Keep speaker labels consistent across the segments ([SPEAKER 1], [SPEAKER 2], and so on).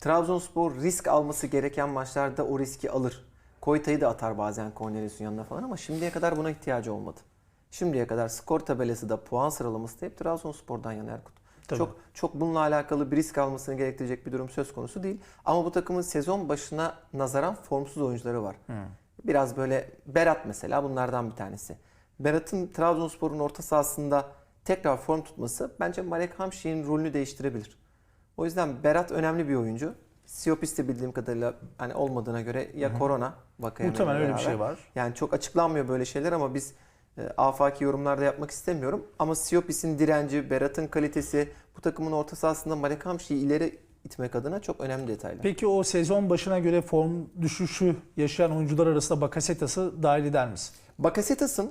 [SPEAKER 1] Trabzonspor risk alması gereken maçlarda o riski alır. Koyta'yı da atar bazen Cornelius'un yanına falan ama şimdiye kadar buna ihtiyacı olmadı. Şimdiye kadar skor tabelası da puan sıralaması da hep Trabzonspor'dan yana Erkut.
[SPEAKER 2] Tabii.
[SPEAKER 1] Çok çok bununla alakalı bir risk almasını gerektirecek bir durum söz konusu değil. Ama bu takımın sezon başına nazaran formsuz oyuncuları var. Biraz böyle Berat mesela bunlardan bir tanesi. Berat'ın Trabzonspor'un orta sahasında tekrar form tutması bence Marek Hamşik'in rolünü değiştirebilir. O yüzden Berat önemli bir oyuncu. Siopis de bildiğim kadarıyla hani olmadığına göre ya korona vakaya
[SPEAKER 2] Muhtemelen öyle bir şey var.
[SPEAKER 1] Yani çok açıklanmıyor böyle şeyler ama biz e, afaki yorumlarda yapmak istemiyorum. Ama Siopis'in direnci, Berat'ın kalitesi bu takımın orta sahasında Marek Hamşik'i ileri itmek adına çok önemli detaylar.
[SPEAKER 2] Peki o sezon başına göre form düşüşü yaşayan oyuncular arasında Bakasetas'ı dahil eder misin?
[SPEAKER 1] Bakasetas'ın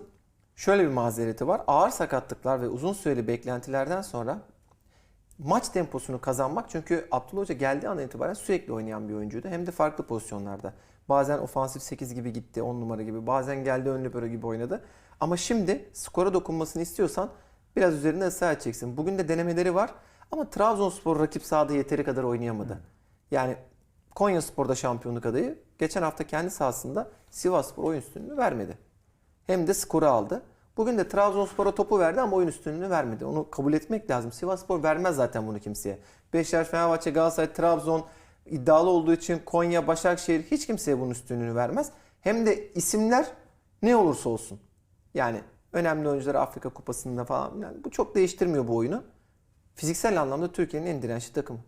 [SPEAKER 1] şöyle bir mazereti var. Ağır sakatlıklar ve uzun süreli beklentilerden sonra maç temposunu kazanmak çünkü Abdullah Hoca geldiği andan itibaren sürekli oynayan bir oyuncuydu. Hem de farklı pozisyonlarda. Bazen ofansif 8 gibi gitti, 10 numara gibi. Bazen geldi ön libero gibi oynadı. Ama şimdi skora dokunmasını istiyorsan biraz üzerinde ısrar edeceksin. Bugün de denemeleri var ama Trabzonspor rakip sahada yeteri kadar oynayamadı. Yani Konya Spor'da şampiyonluk adayı geçen hafta kendi sahasında Sivasspor oyun üstünlüğünü vermedi. Hem de skoru aldı. Bugün de Trabzonspor'a topu verdi ama oyun üstünlüğünü vermedi. Onu kabul etmek lazım. Sivasspor vermez zaten bunu kimseye. Beşiktaş, Fenerbahçe, Galatasaray, Trabzon iddialı olduğu için Konya, Başakşehir hiç kimseye bunun üstünlüğünü vermez. Hem de isimler ne olursa olsun. Yani önemli oyuncular Afrika Kupası'nda falan. Yani bu çok değiştirmiyor bu oyunu. Fiziksel anlamda Türkiye'nin en dirençli takımı.